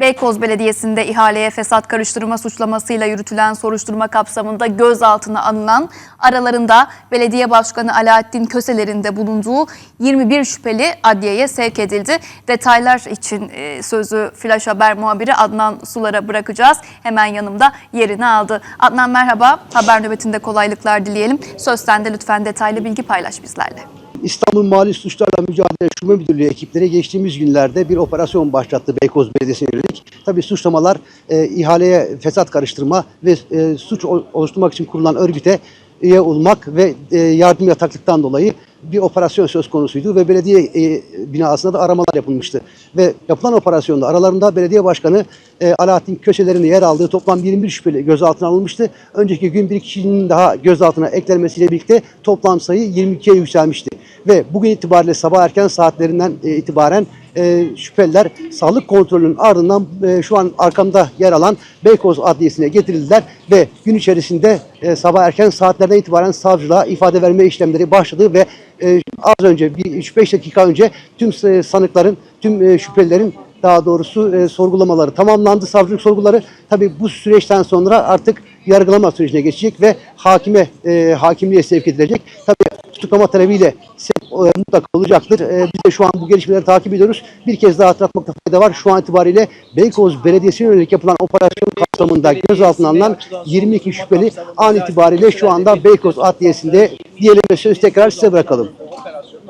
Beykoz Belediyesi'nde ihaleye fesat karıştırma suçlamasıyla yürütülen soruşturma kapsamında gözaltına alınan aralarında belediye başkanı Alaaddin Köseler'in de bulunduğu 21 şüpheli adliyeye sevk edildi. Detaylar için e, sözü Flash Haber muhabiri Adnan Sular'a bırakacağız. Hemen yanımda yerini aldı. Adnan merhaba. Haber nöbetinde kolaylıklar dileyelim. Söz sende lütfen detaylı bilgi paylaş bizlerle. İstanbul Mali Suçlarla Mücadele Şube Müdürlüğü ekipleri geçtiğimiz günlerde bir operasyon başlattı Beykoz Belediyesi'ne yönelik. Tabii suçlamalar e, ihaleye fesat karıştırma ve e, suç oluşturmak için kurulan örgüte üye olmak ve e, yardım yataklıktan dolayı bir operasyon söz konusuydu ve belediye e, binasında da aramalar yapılmıştı. Ve yapılan operasyonda aralarında belediye başkanı e, Alaaddin Köseler'in yer aldığı toplam 21 şüpheli gözaltına alınmıştı. Önceki gün bir kişinin daha gözaltına eklenmesiyle birlikte toplam sayı 22'ye yükselmişti. Ve bugün itibariyle sabah erken saatlerinden e, itibaren e, şüpheliler sağlık kontrolünün ardından e, şu an arkamda yer alan Beykoz Adliyesi'ne getirildiler ve gün içerisinde e, sabah erken saatlerden itibaren savcılığa ifade verme işlemleri başladı ve az önce bir 3-5 dakika önce tüm sanıkların, tüm e, şüphelilerin daha doğrusu e, sorgulamaları tamamlandı. Savcılık sorguları tabii bu süreçten sonra artık yargılama sürecine geçecek ve hakime e, hakimliğe sevk edilecek. Tabii tutuklama talebiyle sevk e, mutlaka olacaktır. E, biz de şu an bu gelişmeleri takip ediyoruz. Bir kez daha hatırlatmakta fayda var. Şu an itibariyle Beykoz Belediyesi'ne yönelik yapılan operasyon kapsamında gözaltına alınan 22 şüpheli an itibariyle şu anda Beykoz Adliyesi'nde diyelim ve söz tekrar size bırakalım.